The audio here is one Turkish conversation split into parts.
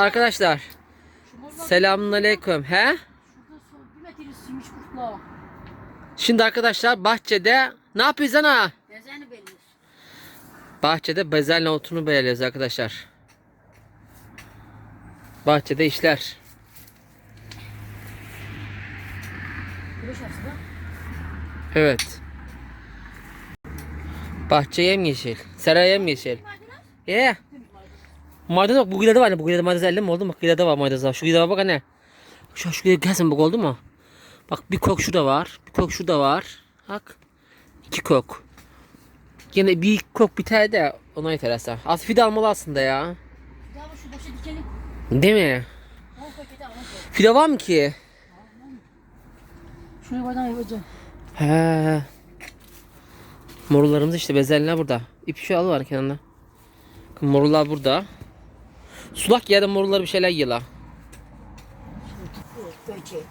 arkadaşlar. Selamünaleyküm. He? Şimdi arkadaşlar bahçede ne yapıyoruz ana? Bezeni belli. Bahçede bezelye otunu belirliyoruz arkadaşlar. Bahçede işler. Evet. Bahçe yemyeşil. Sera yemyeşil. Ye. Maydanoz bak bu gülede var. Bu gülede maydanoz elde mi oldu? Bak gülede var maydanoz var. Şu var bak anne. Şu, şu gülede gelsin bak oldu mu? Bak bir kok şurada var. Bir kok şurada var. Bak. İki kok. Yine bir kok bir tane de ona yeter aslında. Az fide almalı aslında ya. Bak şu boşa dikelim. Değil mi? Fide var mı ki? Şuraya baydan yapacağım. He. Morullarımız işte bezenler burada. İp şu al var kenarında. Morullar burada. Sulak yerde morullar bir şeyler yiyorlar. Böcek.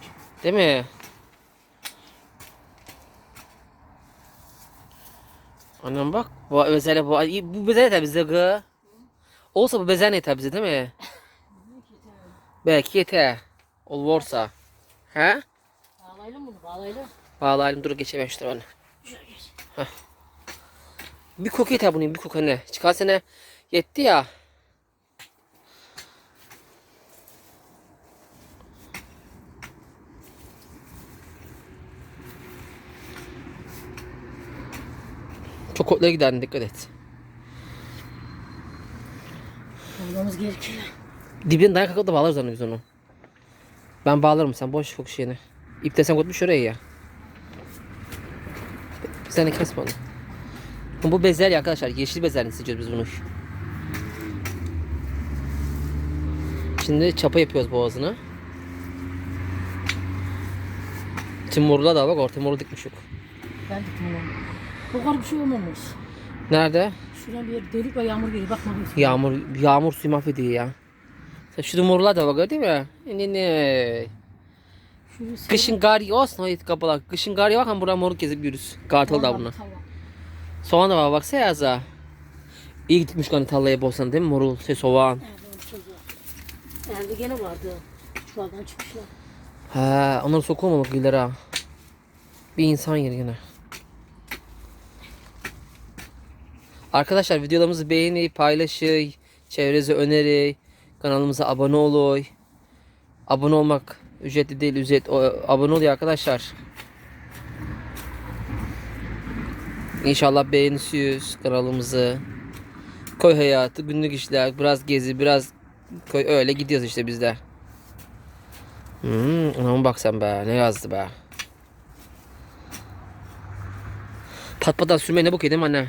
Değil mi? Anam bak. Bu bezelye bu. Bu bezelye yeter bize gı. Olsa bu bezelye yeter bize değil mi? Belki yeter. Olursa. He? Bağlayalım bunu bağlayalım. Bağlayalım dur geçemem şu tarafa. Bir koku yeter bunun bir koku ne? Çıkan sene yetti ya. Çok kotlaya gider dikkat et. Bağlamamız gerekiyor. Dibine dayak kakıp da bağlarız onu biz onu. Ben bağlarım sen boş koku şeyini. İp desen koymuş oraya ya. Sen de kesme onu. Bu bezelye arkadaşlar. Yeşil bezelye seçiyoruz biz bunu. Şimdi çapa yapıyoruz boğazını. Timurla da bak orta moru dikmiş yok. Ben diktim onu. Bu kadar bir şey olmamış. Nerede? Şuradan bir yer delik ve yağmur geliyor. Bakma. Yağmur yağmur suyu mahvediyor ya. Sen şu morlar da bak değil mi? Ne ne. Kışın gar olsun hayır kapalı. Kışın gar yok ama buradan moruk gezip yürüz. Kartal da tamam. Soğan da var baksana yaza. İyi gitmiş kanı tarlaya bolsan değil mi morul şey soğan. Evet. Evde gene vardı. Çuvaldan çıkmışlar. He onları sokulmamak ileri ha. Bir insan yeri yine. Arkadaşlar videolarımızı beğenin, paylaşın, çevrenize öneri, kanalımıza abone olun. Abone olmak ücretli değil, ücret abone oluyor arkadaşlar. İnşallah beğenirsiniz kanalımızı. Koy hayatı, günlük işler, biraz gezi, biraz koy öyle gidiyoruz işte biz de. Hmm, ona bak sen be. Ne yazdı be. Pat pattan sürmeye ne değil mi anne?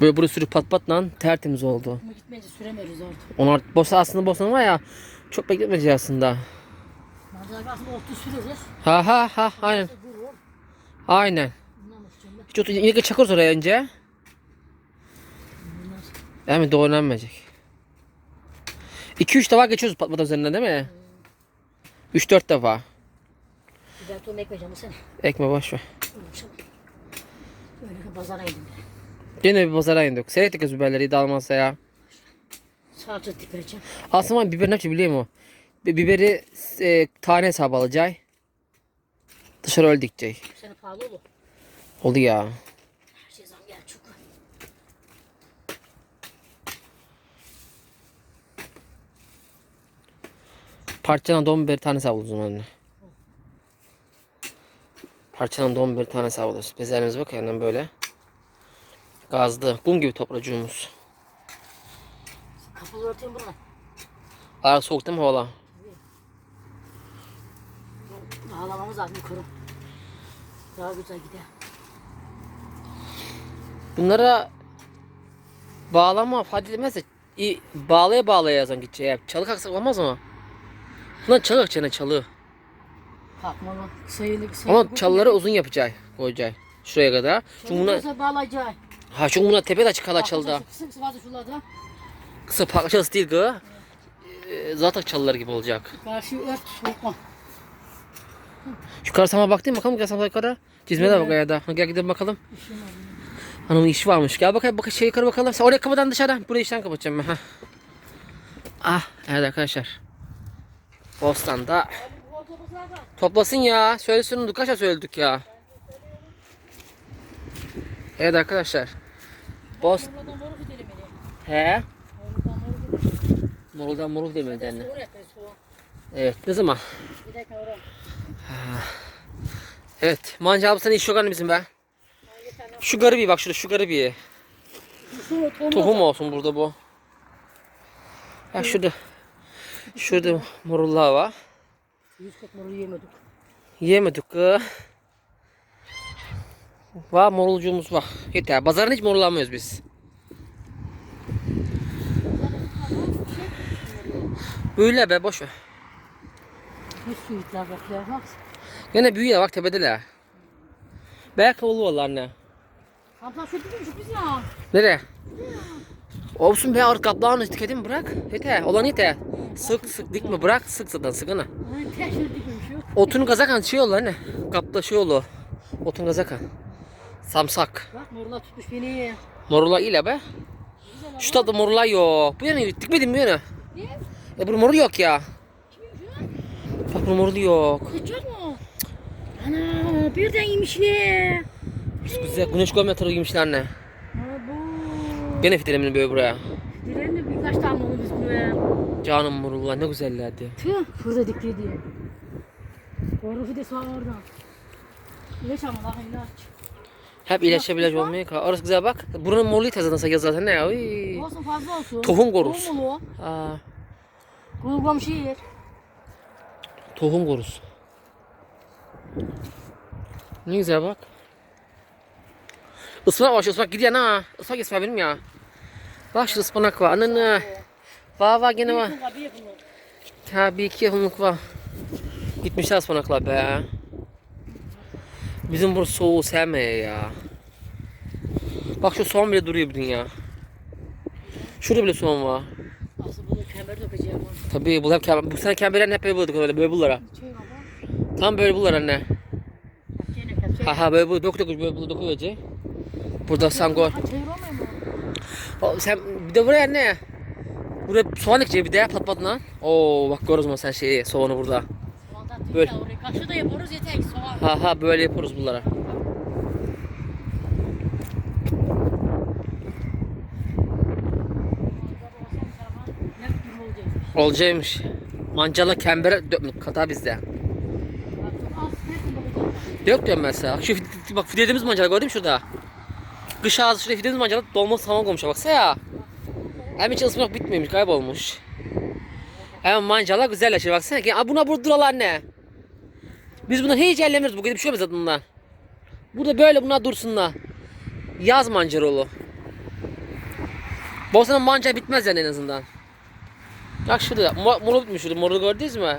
Böyle burası sürüp pat patla tertemiz oldu. Ama gitmeyince süremiyoruz artık. Onlar bosa aslında bosan var ya çok bekletmeyeceğiz aslında. Manzara aslında otu süreriz. Ha ha ha aynen. Aynen. Hiç otur yine çakırız oraya önce. Değil mi? Doğranmayacak. 2-3 defa geçiyoruz patmata üzerinden değil mi? 3-4 defa. Biber tohum ekmeyeceğim bu sene. Ekme boş ver. Öyle pazara indim. Yine bir pazara indik. Seyrettik kız biberleri dağılmazsa ya. Salça dikeceğim. Aslında biber ne yapacak biliyor musun? Bi- Biberi e, tane hesabı alacak. Dışarı. Bu sene pahalı olur. Oldu ya. Her şey zam geldi çok. Parçalan don biberi tane zaman anne. Parçalan don biberi tane hesabı alıyoruz. Bezlerimize bak yandan böyle. Gazlı. Kum gibi topracığımız. Kapalı örteyim bunu. Ara soğuk değil mi havalar? Bağlamamız lazım yukarı. Daha güzel gider. Bunlara bağlama fayda edilmezse iyi, bağlaya bağlaya yazan gidecek. Çalı kalksak olmaz mı? Bunlar çalı kalkacak çalı. Kalkmalı. Sayılı sayılı. Ama çalıları uzun yapacak. Koyacak. Şuraya kadar. Çünkü bunlar, Bunlar bağlayacak. Ha çünkü bunlar tepede açık kala çalıda. Kısa kısa vardı şuralarda. Kısa parça çalısı değil gı. Ee, zaten çalılar gibi olacak. Karşı ört soğukma. Yukarı sama baktın? Bakalım gel sama yukarı. Çizmeye de bak ya da. Gel gidelim bakalım. Hanımın işi varmış. Gel bakalım bak şey yukarı bakalım. Sen oraya kapıdan dışarı. Burayı işten kapatacağım ben. Ha. Ah evet arkadaşlar. Bostan'da toplasın ya. Söylesin kaça söyledik ya. Evet arkadaşlar. Bost he. Moruldan morul. Soğur etmeli soğur. Evet ne zaman? Oraya. Evet manca ablasının iş yok anne bizim be. Şu garibi bak şurada şu garibi. Tohum. Olsun burada bu. Ha şurada. Şurada morullar var. Yüz kat moru yemedik. Yemedik. Var morulcuğumuz var. Yeter. Pazarın hiç morulamıyoruz biz. Böyle be boş ver. Yüz suitler bak ya bak. Gene büyüyor bak tepedeler. Belki olur valla anne. Kaplan şu değil biz ya. Nereye? Olsun be arka kapağını etiketini bırak. Yeter. Olan yeter. Sık sık dikme bırak. Sık zaten sıkına. Otunu kazakan şey olur anne. Kapta şey olur. Otun kazakan. Samsak. Bak morlar tutmuş beni. Morula ile be. Şu tadı morula yok. Bu yana dikmedin mi yana? Niye? E bunun morulu yok ya. Bak bunun morulu yok. o? Kaçacak mı? Ana birden yemiş ne? Çok güzel. Güneş görme tarafı giymişler anne. Bu. Gene fitelemini böyle buraya. De birkaç tane onu biz buraya. Canım morullar ne güzellerdi. Tüh şurada dikti diye. Doğru fide sağ oradan. İlaç ama daha ilaç. Hep ilaç ilaç olmuyor ki. Orası güzel bak. Buranın morluğu tezden sayı zaten ne ya. Uy. Olsun fazla olsun. Tohum korusu. Tohum olu. Aa, Kuru komşu yer. tohum korusu. Ne güzel bak. Ispanak var şu ıspanak gidiyor ha. Ispanak ispanak benim ya. Bak şu ıspanak var. Ananı. Var var gene var. Bir iki yıllık var. Gitmişler ıspanaklar be. Bizim burası soğuğu sevmiyor ya. Bak şu soğan bile duruyor bir dünya. Şurada bile soğan var. Aslında bunu dökeceğim. onu. Tabii bu hep kem- bu sene kemberlerini hep böyle bulduk öyle böyle bullara. Şey. Tam böyle bullar anne. Ha ha böyle bu dök dök böyle bu dokuyor Burada sangor. Sen bir de buraya anne. Buraya soğan ekeceği bir de pat patına. Oo bak görürüz sen şeyi soğanı burada. Böyle. Oraya. Kaşı da yaparız yeter ki soğan. Ha ha böyle yaparız bunlara. Olacakmış. Mancala kembere dökmek kata bizde. Bak. Dök diyorum mesela. Şu fide- bak fidediğimiz mancala gördün mü şurada? Kış ağzı şurada fidediğimiz mancala dolma saman koymuş baksana ya. Hem hiç ıspanak bitmemiş kaybolmuş. Hem mancala güzelleşir baksana. buna burada duralar anne. Biz bunu hiç ellemiyoruz. Bugün bir şey olmaz bundan. Burada böyle bunlar dursunlar. Yaz mancarolu. Bosna'nın mancar bitmez yani en azından. Bak şurada. Mor, moru bitmiş şurada. Moru gördünüz mü?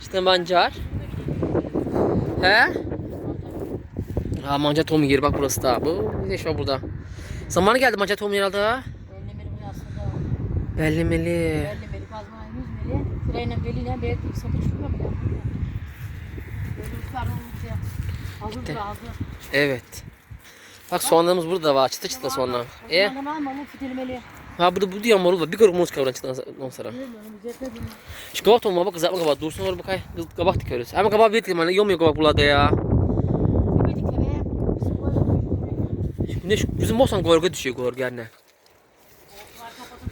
İşte mancar. He? Ha mancar tohum yeri bak burası da. Bu ne şu burada. Zamanı geldi mancar tohum yeri aldı ha. Bellemeli bu. Bellemeli. Bellemeli kazma yüzmeli. Freyle beliyle belki sapı çıkıyor mu hazır. Evet. Bak soğanlarımız burada var. Çıtı çıtı soğanlar. E? Ha burada bu diyor morul var. Bir görük muz kavran çıtı üzerine bunu. Şu kabak tohumuna bak kızartma kabak. Dursun orada bakay. Kabak dikiyoruz. Ama kabak bir dikim. Yom yok kabak burada ya. Eve. Şu bizim Bostan gölge düşüyor gölge anne.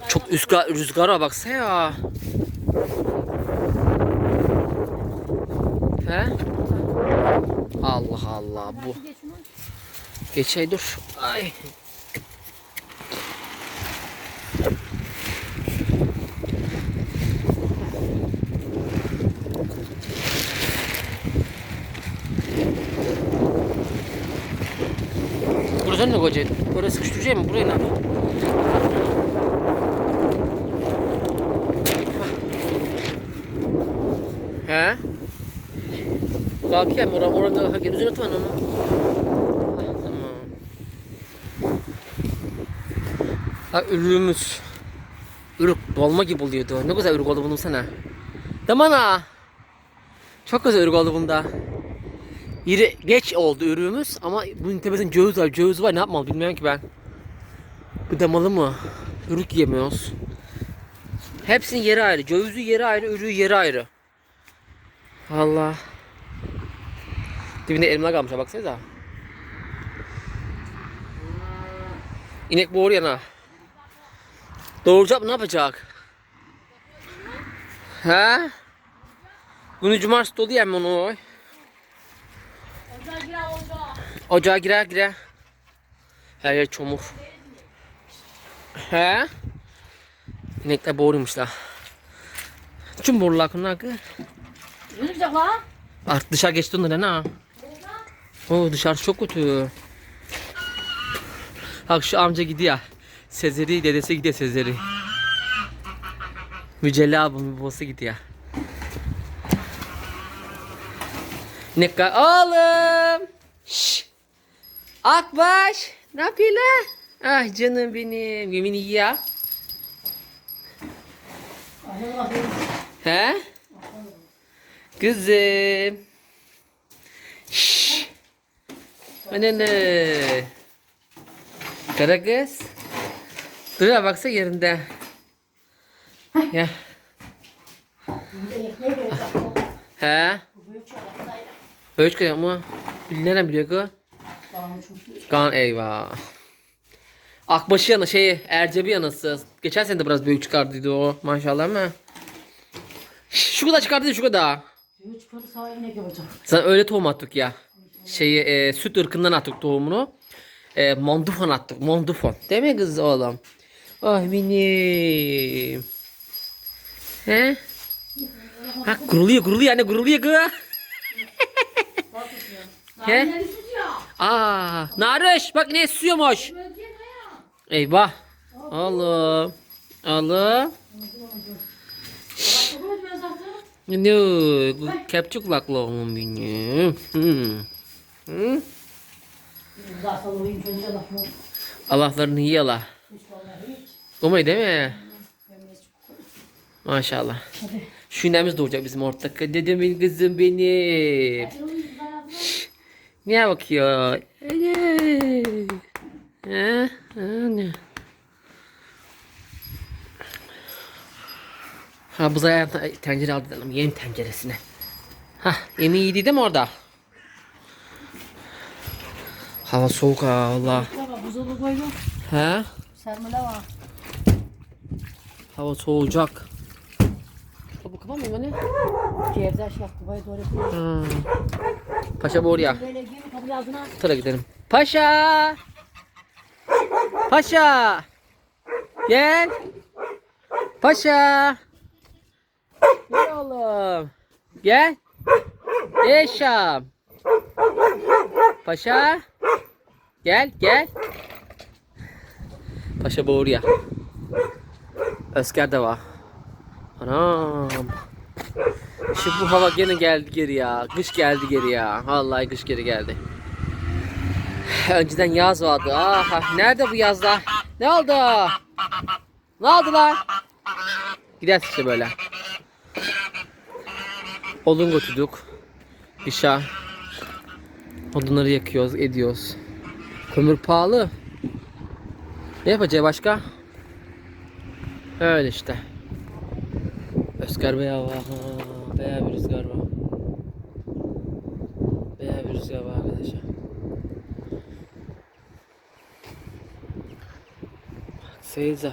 Çok rüzgar, rüzgara baksana ya. He? Allah Allah bu. Geçey dur. Ay. Burası ne koyacaksın? Buraya sıkıştıracak mı? Burayı ne yapayım? He? Kalkayım oraya, oraya kalkayım. Üzerine tutan onu. Ha ürüğümüz. Ürük dolma gibi oluyordu. Ne güzel ürük oldu bunun sana. Değil mi ana? Çok güzel ürük oldu bunda. İri geç oldu ürüğümüz ama bunun tepesinde ceviz var. Ceviz var ne yapmalı bilmiyorum ki ben. Bu damalı mı? Ürük yemiyoruz. Hepsinin yeri ayrı. Cövizü yeri ayrı, ürüğü yeri ayrı. Allah. Dibinde elma kalmış ha baksanıza. İnek boğur yana. Doğuracak mı ne yapacak? He? Günü cumartesi dolu yem onu. Ocağa girer ocağa. Ocağa girer girer. Her yer çamur. He? İnekler boğurmuşlar. Kim boğurlar bunlar ki? Ne olacak lan? Artık dışarı geçti onlar ne ha? Oo dışarısı çok kötü. Bak şu amca gidiyor. Sezeri dedesi gidiyor Sezeri. Mücella abim babası gidiyor. Ne kadar oğlum. Şş. Akbaş. Ne yapıyorsun? Ah canım benim. Yemin iyi ya. He? Kızım. Şşş. Anne. Kara kız. Dur ya baksa yerinde. Ya. He? Öyle çıkıyor mu? Nereden biliyor ki? Kan eyvah. Akbaşı yanı şey Ercebi yanısı. Geçen sene de biraz büyük çıkardıydı o maşallah. Şş, Şu kadar çıkardıydı şu kadar. Sen öyle tohum attık ya. Şeyi e, süt ırkından attık tohumunu. E, mondufon attık. Mondufon. Değil mi kız oğlum? Ay benim. He? Ha kuruluyor kuruluyor anne kuruluyor kız. He? Aa, Narış bak ne susuyormuş. Eyvah. Oğlum. Oğlum. Ne? Kepçe kulaklı oğlum benim. Hmm. Yok. Allah'larını hiç. Olmayı değil mi? Maşallah. Şu nemiz doğacak bizim ortak. Dedemin kızım benim. Niye bakıyor? Anne. Ha? Bu zaten tencere aldı dedim. Yem tenceresine. Ha yemeği yedi değil mi orada? Hava soğuk ha Allah. Baba buzdolabı koydum. He? Sermele var. Hava soğuyacak. Kapanmıyor mu ne? Cevder şey yaptı. Baya doğru yapıyor. Ha. Paşa bu oraya. Böyle gibi kapı ağzına. Tıra gidelim. Paşa! Paşa! Gel! Paşa! Gel oğlum. Gel. Eşam. Paşa. Gel gel. Paşa boğuruyor. Özger de var. Anam. Şu bu hava gene geldi geri ya. Kış geldi geri ya. Vallahi kış geri geldi. Önceden yaz vardı. Ah, nerede bu yazda? Ne oldu? Ne oldu lan? Gider işte böyle. Odun götürdük. İşe. Odunları yakıyoruz, ediyoruz. Kömür pahalı. Ne yapacağız başka? Öyle işte. Özgür Bey hava. Bayağı bir rüzgar var. Bayağı bir rüzgar var arkadaşlar. Seyirci.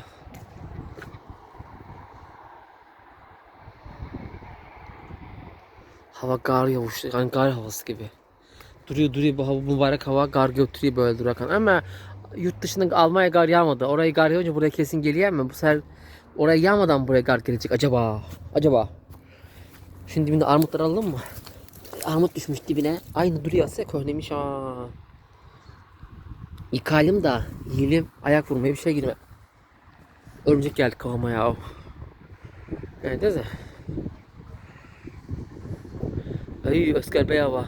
Hava gar yağış, yani gar havası gibi. Duruyor duruyor bu hava mübarek hava gar götürüyor böyle durarken ama yurt dışında Almanya gar yağmadı. Orayı gar yağınca buraya kesin geliyor ama bu sefer oraya yağmadan buraya gar gelecek acaba? Acaba? Şimdi dibinde armutlar alalım mı? Armut düşmüş dibine. Aynı duruyorsa köhnemiş ha. Yıkayalım da yiyelim. Ayak vurmaya bir şey girme. Örümcek geldi kafama ya. Mi? Ay Özgür Bey hava.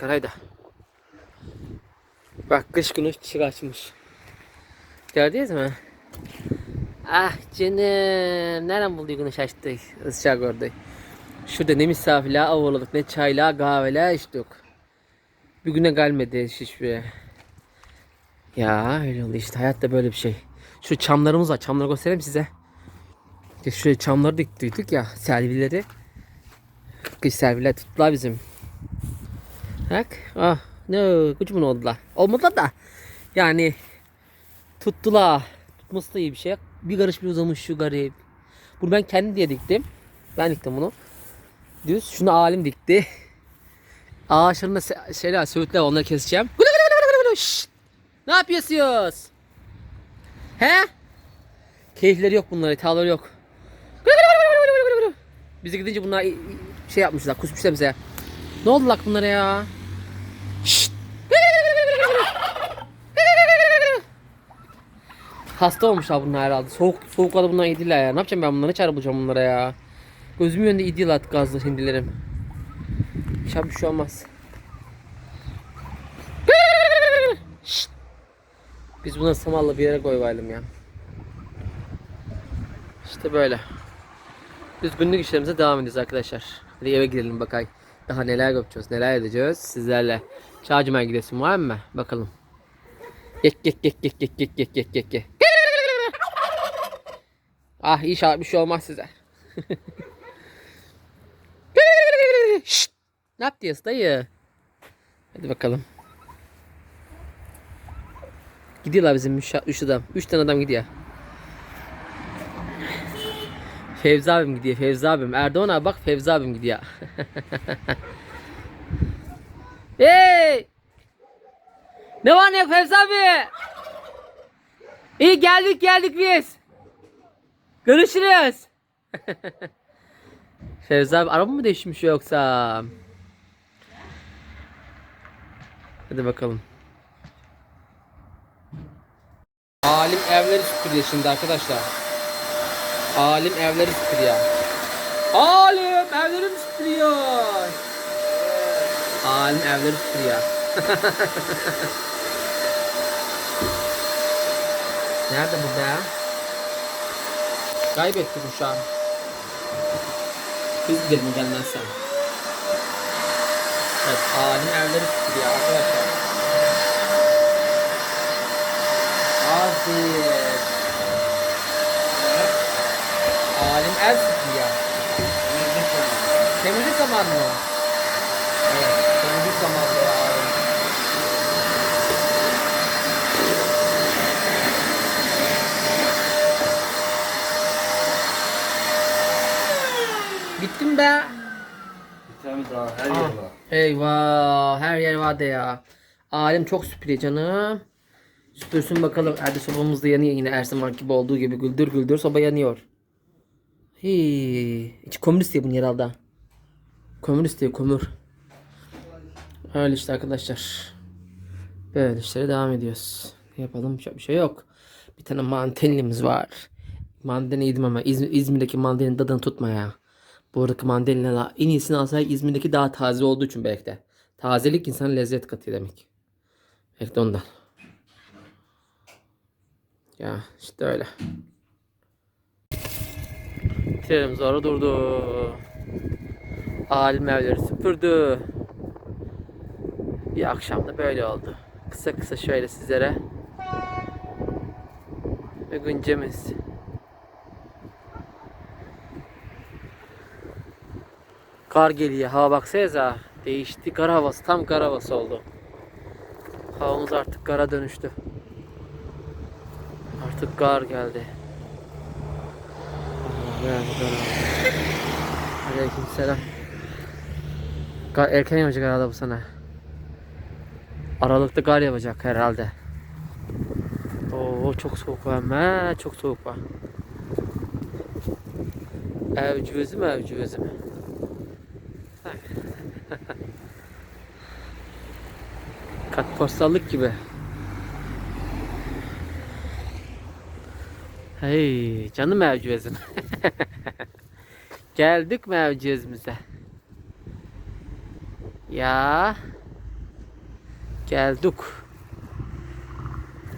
Da. Bak kış günü çiçek açmış. Gördünüz mü? Ah canım. Nereden buldu güneş açtı? Isıcak gördü. Şurada ne misafirler avladık ne çaylar kahveler içtik. Bir güne gelmedi hiçbir. Ya öyle oldu işte hayatta böyle bir şey. Şu çamlarımız var. Çamları göstereyim size. Şuraya çamları diktiydik ya. Servileri. Kış serviler tuttular bizim. Bak. Ah. Ne kocaman oldular. Olmadılar da. Yani tuttular. Tutması da iyi bir şey. Bir karış bir uzamış şu garip. Bunu ben kendim diye diktim. Ben diktim bunu. Düz. Şunu alim dikti. Ağaçlarında şeyler, söğütler onları keseceğim. Gulu gulu gulu gulu gulu. Şşt! Ne yapıyorsunuz? He? Keyifleri yok bunların, itaları yok. Bize gidince bunlar şey yapmışlar, kusmuşlar bize. Ne oldu lak bunlara ya? Şşt! Hasta olmuşlar bunlar herhalde. Soğuk soğuklarda bunlar yediler ya. Ne yapacağım ben bunları? Çare bulacağım bunlara ya? Gözümün önünde yediler gazlı hindilerim. Hiç bir şey olmaz. Şşt! Biz bunları samanla bir yere koyvalım ya. İşte böyle. Biz günlük işlerimize devam ediyoruz arkadaşlar. Hadi eve gidelim bakayım. Daha neler yapacağız, neler edeceğiz sizlerle. Çağcıma gidesim var mı? Bakalım. Gek gek gek gek gek gek gek gek gek gek. Ah inşallah bir şey olmaz size. Şşt! Ne yapıyorsun dayı? Hadi bakalım. Gidiyorlar bizim üç, üç adam. Üç tane adam gidiyor. Fevzi abim gidiyor. Fevzi abim. Erdoğan abi bak Fevzi abim gidiyor. hey! Ne var ne yok Fevzi abi? İyi geldik geldik biz. Görüşürüz. Fevzi abi araba mı değişmiş yoksa? Hadi bakalım. Alim evleri süpürüyor şimdi arkadaşlar. Alim evleri süpürüyor. Alim evleri mi süpürüyor? Alim evleri süpürüyor. Nerede bu be? Kaybettik uşağı. Biz gidelim gelmezsen. Evet, alim evleri süpürüyor arkadaşlar. Aferin. Alim ev süpürüyor. Temizlik zamanı mı? Evet, temizlik zamanı ya. Bittim be. Tane daha her Aa, yer var. Eyvah her yer vardı ya. Alim çok süpürüyor canım. Süpürsün bakalım. Erde sobamız da yanıyor yine zaman gibi olduğu gibi güldür güldür soba yanıyor. Hii. Hiç kömür istiyor bunun herhalde. Kömür istiyor kömür. Öyle işte arkadaşlar. Böyle işlere devam ediyoruz. Yapalım bir şey yok. Bir tane mandalinimiz var. Mandalina yedim ama İz- İzmir'deki mandalinin tadını tutma ya. Buradaki mandalina en iyisini alsaydık İzmir'deki daha taze olduğu için belki de. Tazelik insana lezzet katıyor demek. Belki de ondan. Ya işte öyle. Trenimiz orada durdu. Alim evleri süpürdü. Bir akşam da böyle oldu. Kısa kısa şöyle sizlere. Ve güncemiz. Kar geliyor. Hava baksanıza. Değişti. Kar havası. Tam kar havası oldu. Havamız artık kara dönüştü. Artık kar geldi. Birazcık daha. Aleyküm selam. Erken yapacak herhalde bu sene. Aralıkta gar yapacak herhalde. Oo çok soğuk var me, çok soğuk var. Ev cüvüzü mü ev cüvüzü mü? Kartpostallık gibi. Hey canım ev cüvüzüm. Geldik mi evcüvezimize? Ya. Geldik.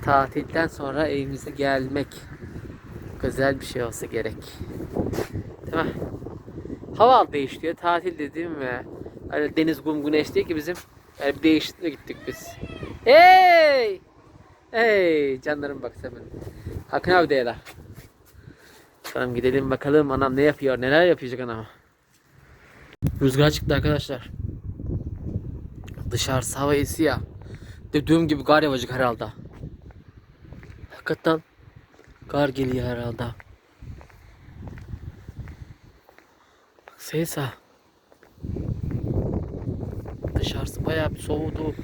Tatilden sonra evimize gelmek. Güzel bir şey olsa gerek. Değil mi? Hava değişiyor. Tatil dediğim ve hani deniz kum güneş değil ki bizim. Yani bir değişikliğe gittik biz. Hey! Hey canlarım bak sen benim. Hakkın abi de Bakalım gidelim bakalım anam ne yapıyor neler yapacak anam. Rüzgar çıktı arkadaşlar. Dışarısı hava esiyor. Dediğim gibi kar yağacak herhalde. Hakikaten kar geliyor herhalde. Seysa. Dışarısı bayağı bir soğudu.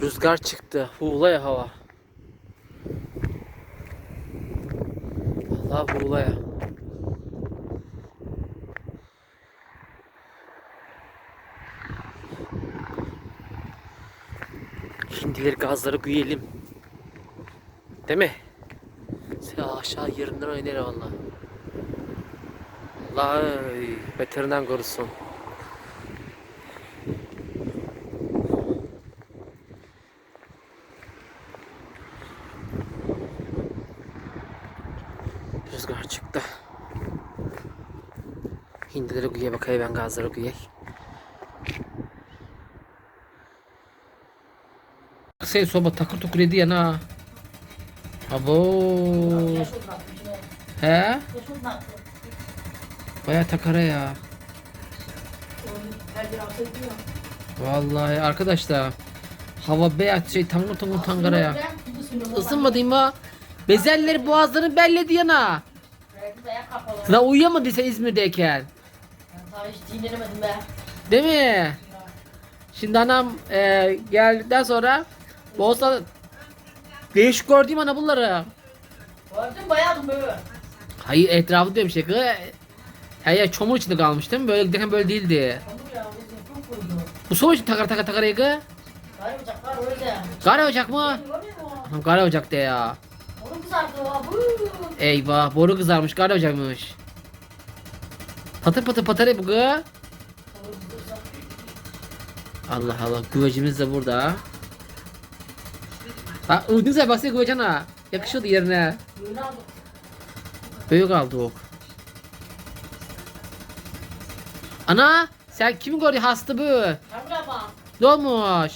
Rüzgar çıktı. Huğlaya hava. Allah huğlaya. Hindileri gazları güyelim. Değil mi? Sen aşağı yerinden oynar valla. Allah beterinden korusun. Rüzgar çıktı. Güye bakayım ben gazları güyey. Sen soba takır tukur ediyor ha. Abo. He? Baya takara ya. Vallahi arkadaşlar. Hava beyaz şey tangur tangur tangara ya. Isınmadı Isınmadın mı? Bezelleri boğazlarını belledi yana. Sana uyuyamadın sen İzmir'deyken. Hiç dinlenemedim be. Değil mi? Şimdi anam e, geldikten sonra Boğaz'da değişik gördüm ana bunları. Gördün bayağı böyle. Hayır etrafı diyorum şey. Her yer çamur içinde kalmış değil mi? Böyle giderken böyle değildi. Olur ya çok. Bu soğuk için takar takar takar yıkı. Gari bıçaklar öyle. Kara ocak mı? Anam ocak de ya. Onu kızarttı o. Eyvah boru kızarmış kara ocakmış. Patır patır patır bu kız. Allah Allah güvecimiz de burada. Bak ne güzel baksana güvecana. Yakışıyordu yerine. Büyük aldık. Ana sen kimi gördün hasta bu? Ne olmuş?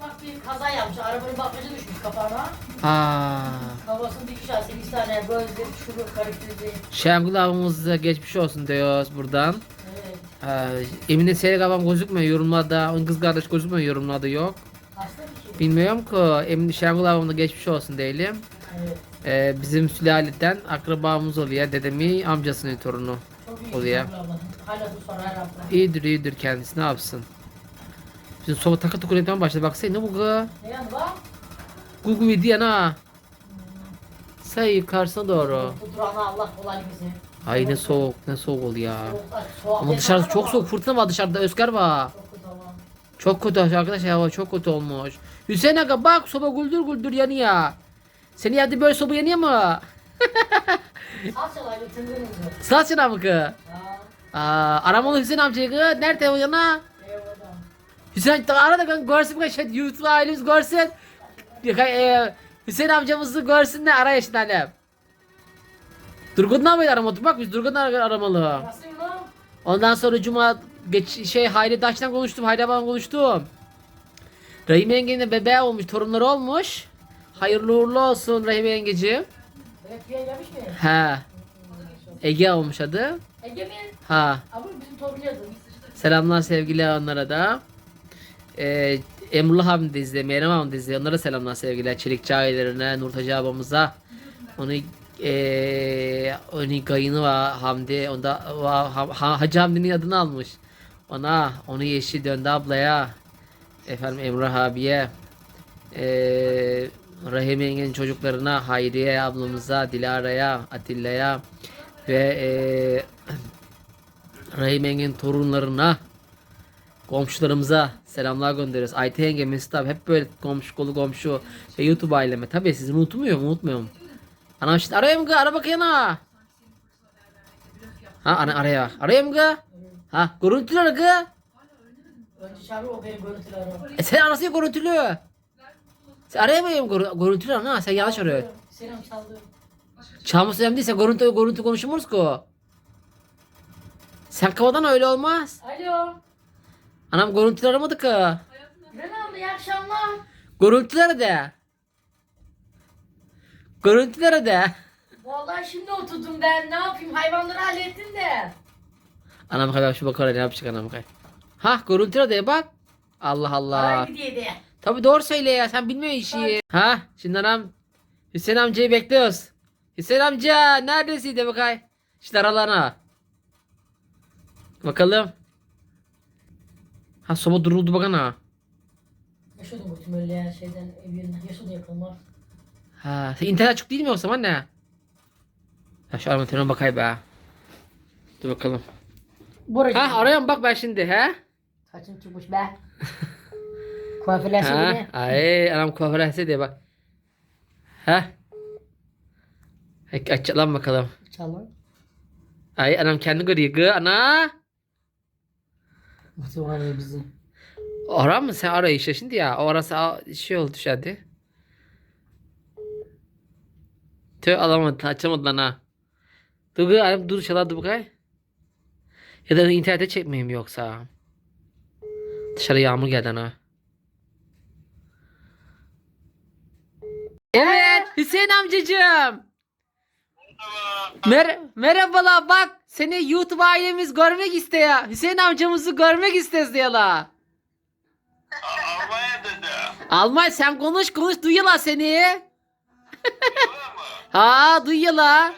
Ufak bir kaza yapmış. Arabanın bakıcı düşmüş kafana. Aa, Kafasını dikiş al. 8 tane gözleri çürü karıştırdı. Şengül abimizde geçmiş olsun diyoruz buradan. Evet. Ee, Emine Seyrek abam gözükmüyor yorumlarda. Onun kız kardeş gözükmüyor yorumlarda yok. Hasta bir şey. Bilmiyorum ki Emine Şengül abimde geçmiş olsun diyelim. Evet. Ee, bizim sülaleden akrabamız oluyor. Dedemin amcasının torunu. Çok iyi. Oluyor. Abla. Hala bu sonra her hafta. İyidir iyidir kendisi ne yapsın. Bizim soba takır tukur etmeye başladı. Baksana ne bu kız? Ne yandı bak? Gugu video ana. Sen yukarısına doğru. Bu Allah kolaylık versin. Ay ne soğuk ne soğuk oldu ya. Ama dışarısı çok soğuk fırtına var dışarıda Özgar var. Çok kötü arkadaşlar hava çok kötü olmuş. Hüseyin Aga bak soba güldür güldür yanıyor. Senin evde böyle soba yanıyor mu? Sılasına mı? Ya. Aa, aramalı Hüseyin amcayı kız. Nerede o yana? Hüseyin ara da görsün bu şey YouTube ailemiz görsün. E, Hüseyin amcamızı görsün de ara şimdi annem. Durgun'dan mıydı aramadı? Bak biz Durgun'dan aramalı. Ondan sonra Cuma geç şey Hayri Daş'tan konuştum. Hayri ablam konuştum. Rahim yengenin bebeği olmuş, torunları olmuş. Hayırlı uğurlu olsun Rahim yengeciğim. He. Ege olmuş adı. Ege mi? Ha. Abi bizim torunuyordun. Selamlar sevgili onlara da. Ee, Emrullah abim de izliyor, Meryem abim de izliyor. Onlara selamlar sevgiler. Çelikçi ailelerine, Nurtacı abamıza. Onu ee, onun kayını var Hamdi. Onda var, ha, Ha- Hacı Hamdi'nin adını almış. Ona, onu Yeşil döndü ablaya. Efendim Emrah abiye. Ee, Rahim yengenin çocuklarına, Hayriye ablamıza, Dilara'ya, Atilla'ya ve ee, Rahim yengenin torunlarına komşularımıza selamlar gönderiyoruz. Ayta yenge Mesut abi hep böyle komşu kolu komşu ve YouTube aileme. Tabii sizi unutmuyorum unutmuyorum. Anam şimdi arayayım mı? Ara bakayım ha. Ha ana araya. Arayayım mı? Ha görüntüler görüntüleri. E sen arası yok görüntülü. Sen arayamayayım gör görüntülü ana sen yanlış arıyorsun. Selam çaldı. Çalması önemli değil görüntü görüntü konuşamıyoruz ki. Sen kafadan öyle olmaz. Alo. Anam görüntülü aramadı ki. abla iyi akşamlar. Görüntüleri de. Görüntüleri de. Vallahi şimdi oturdum ben. Ne yapayım? Hayvanları hallettim de. Anam kadar şu bakar ne yapacak anam kay. Ha görüntüleri de bak. Allah Allah. De. Tabi doğru söyle ya sen bilmiyorsun işi. Ha şimdi anam Hüseyin amcayı bekliyoruz. Hüseyin amca neredesin de bakay. İşte aralarına. Bakalım. Ha soba duruldu bakana. Yaşadım bakayım öyle ya şeyden evinden. Yaşadı yakılmaz. Ha sen internet çok değil mi yoksa anne? Ha şu arama telefona bakay be. Dur bakalım. Buracı. Ha arıyorum bak ben şimdi he. Saçım çıkmış be. Kuaförler Ha, ay anam kuaförse diye bak. Ha. Aç lan bakalım. Çalın. Ay anam kendi görüyor gı ana. Nasıl var bizi? Ara mı sen ara işte şimdi ya. O arası a- şey oldu şimdi. Tüh alamadı açamadı lan ha. Dur anam dur çalar dur bakay. Ya da internete çekmeyeyim yoksa. Dışarı yağmur geldi ana. Evet Hüseyin amcacığım. Mer merhabalar bak seni YouTube ailemiz görmek istiyor. Hüseyin amcamızı görmek isteriz diyorlar. Almanya dedi. Almay sen konuş konuş duyuyorlar seni. Ha duyuyorlar.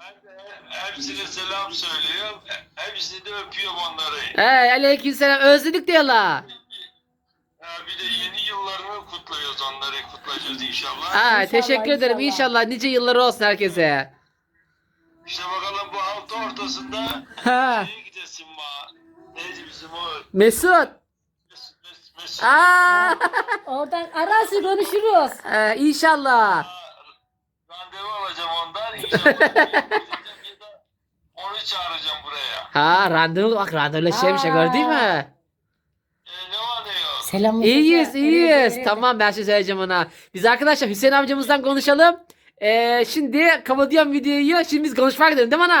Ben de hepsine selam söylüyorum. Hepsini de öpüyorum onları. Hey aleykümselam özledik diyorlar. Ha, bir de yeni yıllarını kutluyoruz onları. Kutlayacağız inşallah. Ha İnşallah, teşekkür ederim inşallah. inşallah nice yılları olsun herkese. İşte bakalım bu hafta ortasında Ha neye gidesin ma? Neydi bizim o? Mesut. Mes, mes, mes, Aa Oradan arası konuşuruz. Ee, inşallah. randevu alacağım ondan. İnşallah onu çağıracağım buraya. Ha randevu bak randevulaşıyormuş ya gördün mü? E, ne var ne yok? Selam. İyiyiz iyiyiz. Tamam ben size söyleyeceğim ona. Biz arkadaşlar Hüseyin amcamızdan konuşalım. Ee, şimdi kapatıyorum videoyu. Şimdi biz konuşmak gidelim değil mi ana?